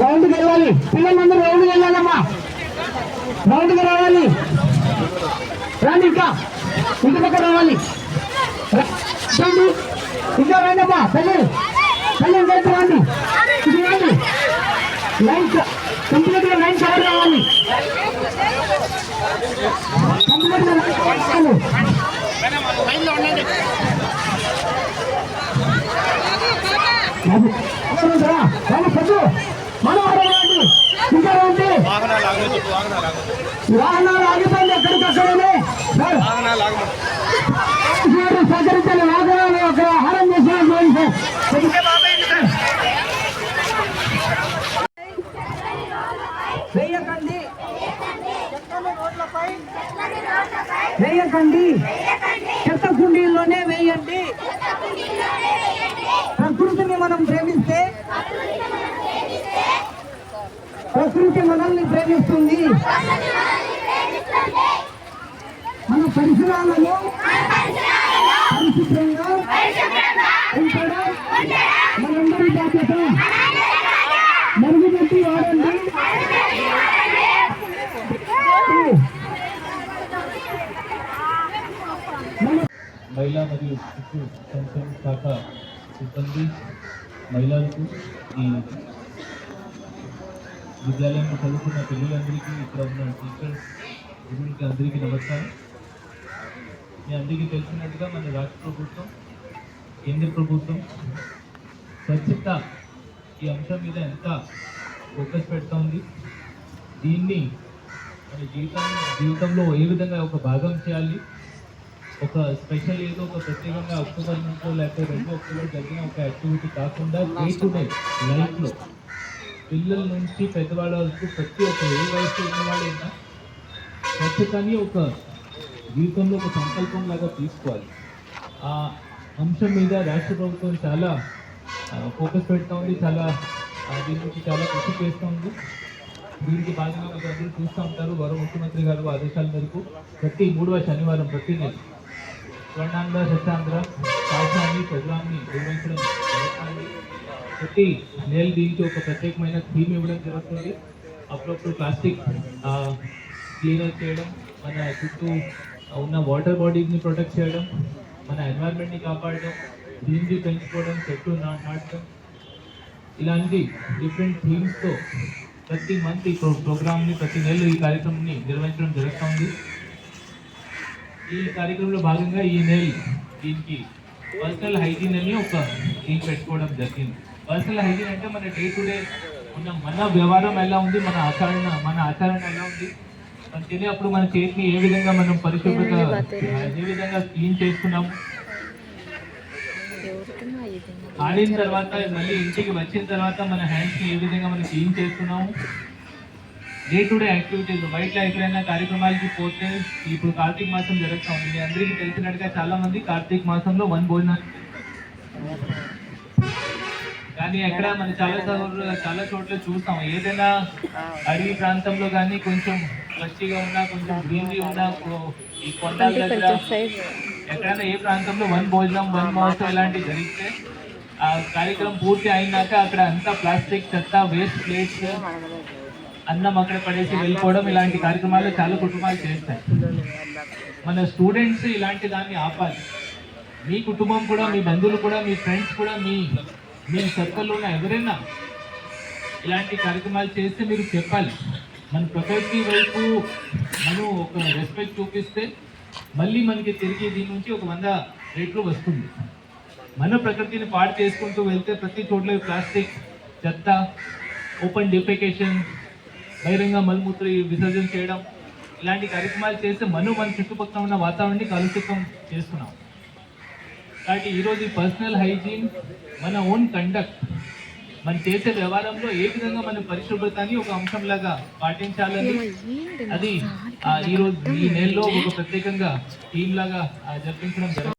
రౌండ్కి వెళ్ళాలి. పిల్లలందరూ రౌండ్కి వెళ్ళాలమ్మా. రౌండ్కి రావాలి. రాండి ఇంకా. ఇంటి పక్క రావాలి. రండి. ఇంకా రండి అమ్మా పెళ్ళి పెళ్ళి ఇంకా రండి. ఇది రండి. లైన్ కంప్లీట్గా లైన్ కవర్ రావాలి కంప్లీట్గా లైన్ కవర్ రావాలి బాబు, ఎవరు రా? బాబు, పెట్టు. మనం ఆడవాళ్ళండి. ఇంకా రండి. వాహనాలు ఆగిపోయింది ఎక్కడికి అక్కడనే సహకరించాలి వాహనాలు ఒక ఆహారం చేసిన వేయకండి వేయకండి చెత్త కుండీల్లోనే వేయండి ప్రకృతిని మనం ప్రేమిస్తే ప్రకృతి మనల్ని ప్రేమిస్తుంది. మన పరిసరాలను పరిశుభ్రంగా ఉంచడం మనందరి బాధ్యత. మరుగుపెట్టి వాడండి. మహిళా మరియు శిశు సంక్షేమ శాఖ సిబ్బంది మహిళలకు ఈ విద్యాలయంలో చదువుకున్న పిల్లలందరికీ ఇక్కడ ఉన్న టీచర్స్ గురువులకి అందరికీ నమస్కారం. మీ అందరికీ తెలిసినట్టుగా మన రాష్ట్ర ప్రభుత్వం కేంద్ర ప్రభుత్వం స్వచ్ఛత ఈ అంశం మీద ఎంత ఫోకస్ పెడతా ఉంది దీన్ని మన జీవితం జీవితంలో ఏ విధంగా ఒక భాగం చేయాలి? ఒక స్పెషల్ ఏదో ఒక ప్రత్యేకంగా అక్టోబర్ నుంచో లేకపోతే రెండు అక్టోబర్ జరిగిన ఒక యాక్టివిటీ కాకుండా డే టు డే లైఫ్లో పిల్లల నుంచి పెద్దవాళ్ళ వరకు ప్రతి ఒక్క ఏ వయసు ఉన్న వాళ్ళైనా స్వచ్ఛతని ఒక జీవితంలో ఒక సంకల్పం లాగా తీసుకోవాలి. ఆ అంశం మీద రాష్ట్ర ప్రభుత్వం చాలా ఫోకస్ పెడతా ఉంది చాలా ఆ, దీని గురించి చాలా కృషి చేస్తూ ఉంది దీనికి భాగంగా మీరు అందరూ చూస్తూ ఉంటారు గౌరవ ముఖ్యమంత్రి గారు ఆదేశాల మేరకు ప్రతి మూడవ శనివారం ప్రతి నెల స్వర్ణాంధ్ర సత్యాంధ్ర కాల్సాన్ని ప్రోగ్రామ్ని నిర్వహించడం ప్రతి నెల దీనికి ఒక ప్రత్యేకమైన థీమ్ ఇవ్వడం జరుగుతుంది. అప్పుడప్పుడు ప్లాస్టిక్ క్లీనర్ చేయడం మన చుట్టూ ఉన్న వాటర్ బాడీస్ని ప్రొటెక్ట్ చేయడం మన ఎన్వైర్న్మెంట్ని కాపాడడం గ్రీనరీ పెంచుకోవడం చెట్లు నాటడం. ఇలాంటి డిఫరెంట్ థీమ్స్తో ప్రతి మంత్ ఈ ప్రో- ప్రోగ్రామ్ని ప్రతి నెల ఈ కార్యక్రమాన్ని నిర్వహించడం జరుగుతుంది. ఈ కార్యక్రమంలో భాగంగా ఈ నెల దీనికి పర్సనల్ హైజీన్ అని ఒక థీమ్ పెట్టుకోవడం జరిగింది. పర్సనల్ హైజీన్ అంటే మన డే టు డే ఉన్న మన వ్యవహారం ఎలా ఉంది మన ఆచరణ మన ఆచరణ ఎలా ఉంది మనం తినేటప్పుడు మన చేతిని ఏ విధంగా మనం పరిశుభ్రత ఏ విధంగా క్లీన్ చేసుకున్నాము. ఆడిన తర్వాత మళ్ళీ ఇంటికి వచ్చిన తర్వాత మన హ్యాండ్స్ని ఏ విధంగా మనం క్లీన్ చేస్తున్నాము డే టు డే యాక్టివిటీస్ బయట ఎక్కడైనా కార్యక్రమాలకి పోతే ఇప్పుడు కార్తీక మాసం జరుగుతూ ఉంది. మీ అందరికీ తెలిసినట్టుగా చాలా మంది కార్తీక మాసంలో వన్ భోజనం. కానీ ఎక్కడ మనం చాలా చాలా చోట్ల చూస్తాం. ఏదైనా అడవి ప్రాంతంలో కానీ కొంచెం పచ్చిగా ఉన్నా కొంచెం గ్రీనరీ ఉన్నా కో- ఈ కొండల దగ్గర ఎక్కడైనా ఏ ప్రాంతంలో వన్ భోజనం వన్ మహోత్సవం ఇలాంటివి జరిగితే ఆ కార్యక్రమం పూర్తి అయినాక అక్కడ అంతా ప్లాస్టిక్ చెత్త వేస్ట్ ప్లేట్స్ అన్నం అక్కడ పడేసి వెళ్ళిపోవడం ఇలాంటి కార్యక్రమాలు చాలా కుటుంబాలు చేస్తాయి. మన స్టూడెంట్స్ ఇలాంటి దాన్ని ఆపాలి. మీ కుటుంబం కూడా మీ బంధువులు కూడా మీ ఫ్రెండ్స్ కూడా మీ మీ సర్కిల్లో ఉన్న ఎవరైనా ఇలాంటి కార్యక్రమాలు చేస్తే మీరు చెప్పాలి. మన ప్రకృతి వైపు మనం ఒక రెస్పెక్ట్ చూపిస్తే మళ్ళీ మనకి తిరిగి దీని నుంచి ఒక వంద రేట్లు వస్తుంది. మన ప్రకృతిని పాడు చేసుకుంటూ వెళ్తే ప్రతి చోట్ల ప్లాస్టిక్ చెత్త ఓపెన్ డిఫెకేషన్ బహిరంగ మలమూత్ర విసర్జన చేయడం ఇలాంటి కార్యక్రమాలు చేస్తే మనం మన చుట్టుపక్కల ఉన్న వాతావరణాన్ని కలుషితం చేస్తున్నాం. కాబట్టి ఈరోజు ఈ పర్సనల్ హైజీన్ మన ఓన్ కండక్ట్ మనం చేసే వ్యవహారంలో ఏ విధంగా మన పరిశుభ్రతని ఒక అంశంలాగా పాటించాలని అది ఈరోజు ఈ రోజు ఈ నెలలో ఒక ప్రత్యేకంగా టీమ్ లాగా జరిపించడం జరుగుతుంది.